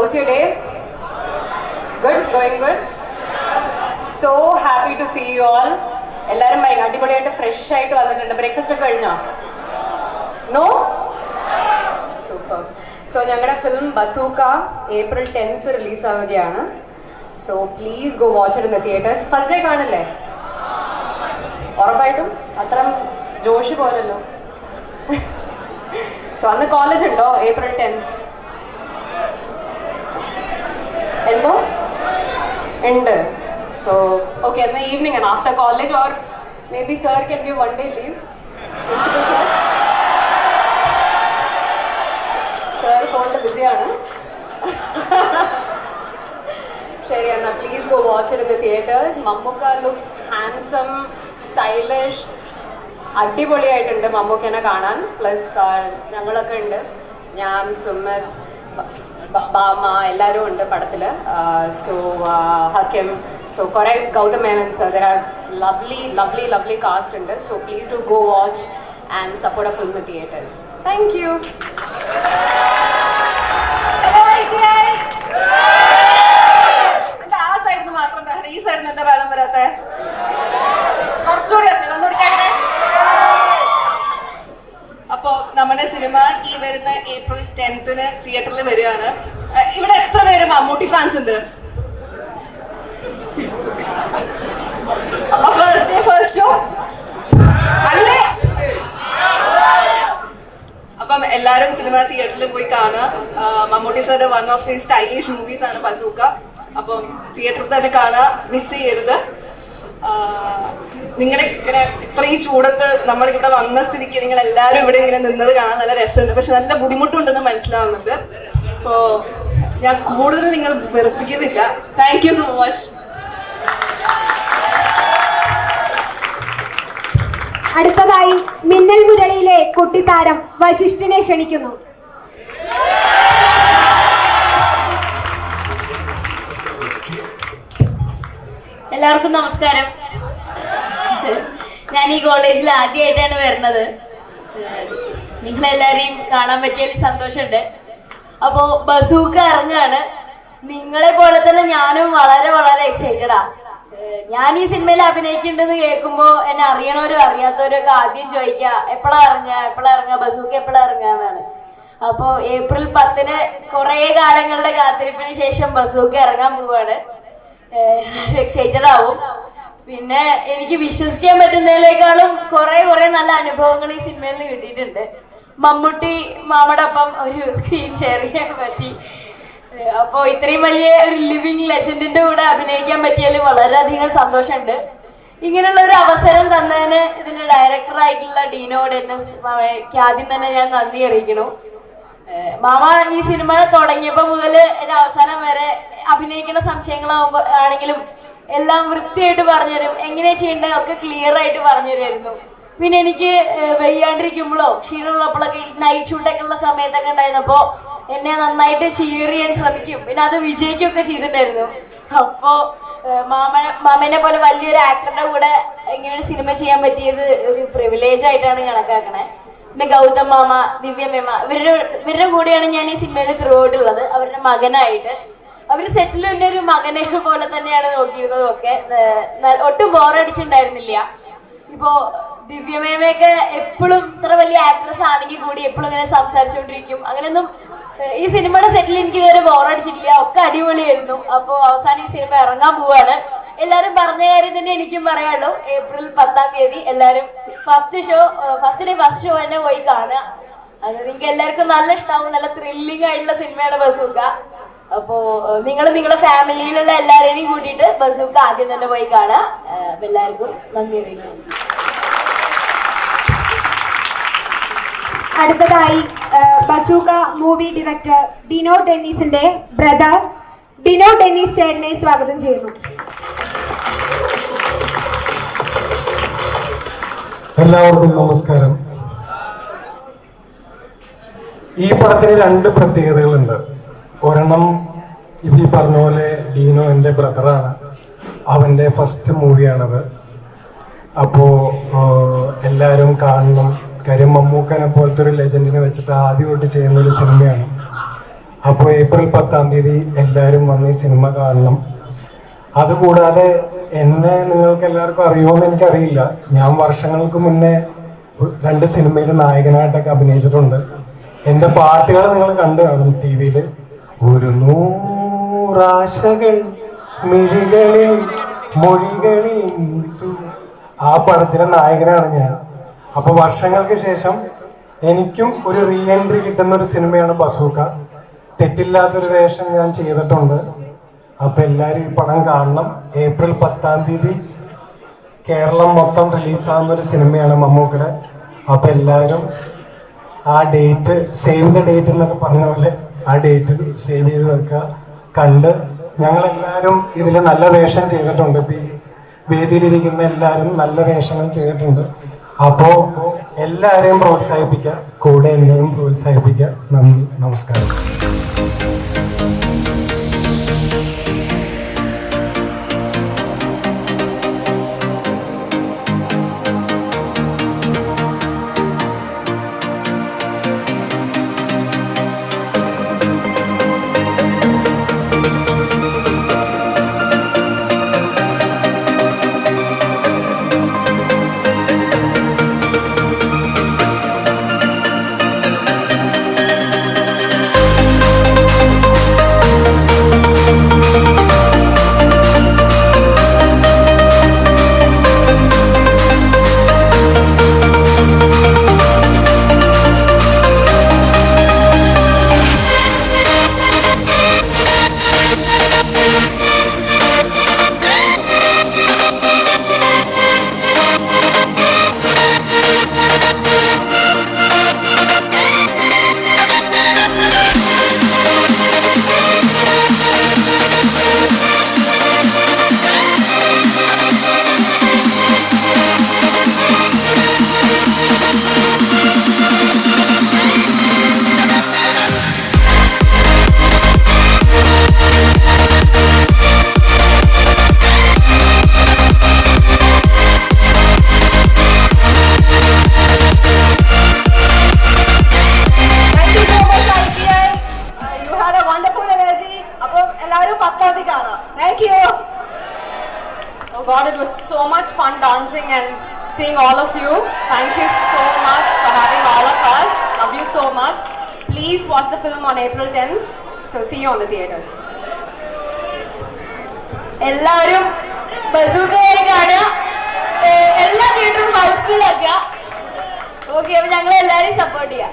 How's your day? Good, going good. So happy to see you all. എല്ലാവരും അടിപൊളിയായിട്ട് fresh ആയിട്ട് വന്നിട്ടുണ്ട്. Breakfast ഒക്കെ കഴിഞ്ഞോ? നോ സൂപ്പർ സോ ഞങ്ങളുടെ film Bazooka April tenth release ആവുകയാണ്. So please go watch in the theatres first day കാണില്ലേ? ഉറപ്പായിട്ടും. അത്ര ജോഷി പോലല്ലോ. സോ അന്ന് കോളേജ് ഉണ്ടോ? ഏപ്രിൽ ടെൻത്ത് എന്തോ? ഉണ്ട്. സോ ഓക്കെ എന്നാൽ ഈവനിങ് ആണ്. After college or maybe sir can give one day leave sir sir ഫോണിൽ ബിസിയാണ് ശരി എന്നാൽ please go watch in the theatres Mammukka looks handsome stylish അടിപൊളിയായിട്ടുണ്ട് മമ്മൂക്കനെ കാണാൻ. പ്ലസ് ഞങ്ങളൊക്കെ ഉണ്ട്. ഞാൻ സുമത് ബാമ എല്ലാവരും ഉണ്ട് പടത്തിൽ സോ ഹക്കിം സോ കുറേ Gautham Menon sir there are lovely lovely lovely cast ഉണ്ട്. So please do go watch and support film theatres thank you ആ സൈഡിൽ മാത്രം ഈ സൈഡിൽ എന്താ വെള്ളം വരാത്തെ? കുറച്ചുകൂടി ഒച്ച, നമ്മുടെ സിനിമ ഈ വരുന്ന ഏപ്രിൽ ടെൻത്തിന് തിയേറ്ററിൽ വരികയാണ്. ഇവിടെ എത്ര പേര് മമ്മൂട്ടി ഫാൻസ് ഉണ്ട്? അപ്പൊ ഫസ്റ്റ് ഡേ ഫസ്റ്റ് ഷോ അല്ലേ? അപ്പം എല്ലാവരും സിനിമ തിയേറ്ററിൽ പോയി കാണുക. മമ്മൂട്ടി സാറിന്റെ one of the stylish movies ആണ് പസൂക്ക അപ്പം തിയേറ്ററിൽ തന്നെ കാണാ മിസ് ചെയ്യരുത്. നിങ്ങളെ ഇങ്ങനെ ഇത്രയും ചൂടത്ത് നമ്മളിവിടെ വന്ന സ്ഥിതിക്ക് നിങ്ങൾ എല്ലാവരും ഇവിടെ ഇങ്ങനെ നിന്നത് കാണാൻ നല്ല രസമുണ്ട്. പക്ഷെ നല്ല ബുദ്ധിമുട്ടുണ്ടെന്ന് മനസ്സിലാവുന്നുണ്ട്. അപ്പോ ഞാൻ കൂടുതൽ നിങ്ങൾ വെറുപ്പിക്കുന്നില്ല. താങ്ക് യു സോ മച്ച് അടുത്തതായി മിന്നൽ മുരളിയിലെ കുട്ടിത്താരം വശിഷ്ഠനെ ക്ഷണിക്കുന്നു. എല്ലാവർക്കും നമസ്കാരം. ഞാൻ ഈ കോളേജിൽ ആദ്യമായിട്ടാണ് വരുന്നത്. നിങ്ങളെല്ലാരെയും കാണാൻ പറ്റിയതിൽ സന്തോഷമുണ്ട്. അപ്പോ ബസൂക്ക ഇറങ്ങാണ് നിങ്ങളെ പോലെ തന്നെ ഞാനും വളരെ വളരെ എക്സൈറ്റഡാ ഞാൻ ഈ സിനിമയിൽ അഭിനയിക്കേണ്ടത് കേൾക്കുമ്പോ എന്നെ അറിയണവരും അറിയാത്തവരും ഒക്കെ ആദ്യം ചോദിക്കുക എപ്പോഴാ ഇറങ്ങുക? എപ്പോഴാ ഇറങ്ങുക? ബസൂക്ക എപ്പോഴാ ഇറങ്ങുക? എന്നാണ്. അപ്പോ ഏപ്രിൽ പത്തിന് കുറേ കാലങ്ങളുടെ കാത്തിരിപ്പിന് ശേഷം ബസൂക്ക് ഇറങ്ങാൻ പോവാണ്. എക്സൈറ്റഡ് ആവും. പിന്നെ എനിക്ക് വിശ്വസിക്കാൻ പറ്റുന്നതിനേക്കാളും കുറെ കുറെ നല്ല അനുഭവങ്ങൾ ഈ സിനിമയിൽ നിന്ന് കിട്ടിയിട്ടുണ്ട്. മമ്മൂട്ടി മാമടൊപ്പം ഒരു സ്ക്രീൻ ഷെയർ ചെയ്യാൻ പറ്റി. അപ്പോ ഇത്രയും വലിയ ഒരു ലിവിങ് ലെജൻഡിന്റെ കൂടെ അഭിനയിക്കാൻ പറ്റിയാൽ വളരെയധികം സന്തോഷമുണ്ട്. ഇങ്ങനെയുള്ള ഒരു അവസരം തന്നതിന് ഇതിന്റെ ഡയറക്ടർ ആയിട്ടുള്ള ഡീനോട് എന്നെ ആദ്യം തന്നെ ഞാൻ നന്ദി അറിയിക്കണു മാമ ഈ സിനിമ തുടങ്ങിയപ്പോ മുതൽ എന്റെ അവസാനം വരെ അഭിനയിക്കുന്ന സംശയങ്ങളാവുമ്പോ ആണെങ്കിലും എല്ലാം വൃത്തിയായിട്ട് പറഞ്ഞുതരും. എങ്ങനെ ചെയ്യേണ്ടത് ഒക്കെ ക്ലിയർ ആയിട്ട് പറഞ്ഞു തരുമായിരുന്നു പിന്നെ എനിക്ക് വയ്യാണ്ടിരിക്കുമ്പോഴോ ക്ഷീണമുള്ളപ്പോഴൊക്കെ നൈറ്റ് ഷൂട്ടൊക്കെ ഉള്ള സമയത്തൊക്കെ ഉണ്ടായിരുന്നപ്പോ എന്നെ നന്നായിട്ട് ചീർ ചെയ്യാൻ ശ്രമിക്കും. പിന്നെ അത് വിജയിക്കുകയൊക്കെ ചെയ്തിട്ടുണ്ടായിരുന്നു. അപ്പോ മാമ മാമനെ പോലെ വലിയൊരു ആക്ടറുടെ കൂടെ ഇങ്ങനെ ഒരു സിനിമ ചെയ്യാൻ പറ്റിയത് ഒരു പ്രിവിലേജ് ആയിട്ടാണ് കണക്കാക്കണേ. പിന്നെ ഗൗതം മാമ ദിവ്യ മേമ ഇവരുടെ ഇവരുടെ കൂടെയാണ് ഞാൻ ഈ സിനിമയിൽ ത്രൂ ഔട്ട് ഉള്ളത്. അവരുടെ മകനായിട്ട്. അവർ സെറ്റിൽ തന്നെ ഒരു മകനെ പോലെ തന്നെയാണ് നോക്കിയിരുന്നതും ഒക്കെ ഒട്ടും ബോറടിച്ചിട്ടുണ്ടായിരുന്നില്ല ഇപ്പോ ദിവ്യമേമയൊക്കെ എപ്പോഴും ഇത്ര വലിയ ആക്ട്രസ് ആണെങ്കിൽ കൂടി എപ്പോഴും ഇങ്ങനെ സംസാരിച്ചുകൊണ്ടിരിക്കും. അങ്ങനെയൊന്നും ഈ സിനിമയുടെ സെറ്റിൽ എനിക്ക് ഇതുവരെ ബോറടിച്ചിട്ടില്ല ഒക്കെ അടിപൊളിയായിരുന്നു. അപ്പോൾ അവസാനം ഈ സിനിമ ഇറങ്ങാൻ പോവാണ്. എല്ലാരും പറഞ്ഞ കാര്യം തന്നെ എനിക്കും പറയാനുള്ളൂ. ഏപ്രിൽ പത്താം തീയതി എല്ലാരും first show first day first show തന്നെ പോയി കാണുക. അത് നിങ്ങൾക്ക് എല്ലാവർക്കും നല്ല ഇഷ്ടാവും. നല്ല ത്രില്ലിംഗ് ആയിട്ടുള്ള സിനിമയാണ് ബസൂക്ക. അപ്പോ നിങ്ങൾ നിങ്ങളുടെ ഫാമിലിയിലുള്ള എല്ലാവരെയും കൂട്ടിയിട്ട് ബസൂക്ക് ആദ്യം തന്നെ പോയി കാണാം. അപ്പൊ എല്ലാവർക്കും നന്ദി അറിയിക്കുന്നു. അടുത്തതായി ബസൂക്ക മൂവി ഡയറക്ടർ ഡിനോ ഡെന്നീസിന്റെ ബ്രദർ ഡിനോ ഡെന്നീസ് ചേട്ടനെ സ്വാഗതം ചെയ്യുന്നു. എല്ലാവർക്കും നമസ്കാരം. ഈ പടത്തിന് രണ്ട് പ്രത്യേകതകളുണ്ട്. ഒരെണ്ണം ഇപ്പൊ ഈ പറഞ്ഞ പോലെ ഡീനോ എന്റെ ബ്രദറാണ്. അവന്റെ ഫസ്റ്റ് മൂവിയാണത് അപ്പോൾ എല്ലാവരും കാണണം. കാര്യം മമ്മൂക്കനെ പോലത്തെ ഒരു ലെജൻഡിനെ വെച്ചിട്ട് ആദ്യമായിട്ട് ചെയ്യുന്ന ഒരു സിനിമയാണ്. അപ്പോൾ ഏപ്രിൽ പത്താം തീയതി എല്ലാവരും വന്ന് ഈ സിനിമ കാണണം. അതുകൂടാതെ എന്നെ നിങ്ങൾക്ക് എല്ലാവർക്കും അറിയുമെന്ന് എനിക്കറിയില്ല. ഞാൻ വർഷങ്ങൾക്ക് മുന്നേ രണ്ട് സിനിമയിൽ നായകനായിട്ടൊക്കെ അഭിനയിച്ചിട്ടുണ്ട്. എന്റെ പാട്ടുകൾ നിങ്ങൾ കണ്ടു കാണും ടി വിയിൽ ഒരു നൂറാശകൾ മിഴികളിൽ മൊഴികളിൽ. ആ പടത്തിലെ നായകനാണ് ഞാൻ. അപ്പോൾ വർഷങ്ങൾക്ക് ശേഷം എനിക്കും ഒരു റീ എൻട്രി കിട്ടുന്ന ഒരു സിനിമയാണ് ബസൂക്ക. തെറ്റില്ലാത്തൊരു വേഷം ഞാൻ ചെയ്തിട്ടുണ്ട്. അപ്പൊ എല്ലാരും ഈ പടം കാണണം. ഏപ്രിൽ പത്താം തീയതി കേരളം മൊത്തം റിലീസാകുന്ന ഒരു സിനിമയാണ് മമ്മൂക്കയുടെ. അപ്പൊ എല്ലാവരും ആ ഡേറ്റ് സേവ് ദ ഡേറ്റ് എന്നൊക്കെ പറഞ്ഞ പോലെ ആ ഡേറ്റ് സേവ് ചെയ്ത് വെക്കുക. കണ്ട് ഞങ്ങളെല്ലാവരും ഇതിൽ നല്ല വേഷം ചെയ്തിട്ടുണ്ട്. ഇപ്പം ഈ വേദിയിലിരിക്കുന്ന എല്ലാവരും നല്ല വേഷങ്ങൾ ചെയ്തിട്ടുണ്ട്. അപ്പോൾ എല്ലാവരെയും പ്രോത്സാഹിപ്പിക്കുക. കൂടെ എന്നെയും പ്രോത്സാഹിപ്പിക്കുക. നന്ദി. നമസ്കാരം. എല്ലാവരും കാണാം thank you Oh God, it was so much fun dancing and seeing all of you. Thank you so much for having all of us. Love you so much. Please watch the film on April 10th. So see you on the theaters. എല്ലാവരും ബസൂക്കയായി കാണുക എല്ലാ തിയേറ്ററും house full ആക്കുക okay അപ്പൊ ഞങ്ങൾ എല്ലാവരെയും support ചെയ്യാം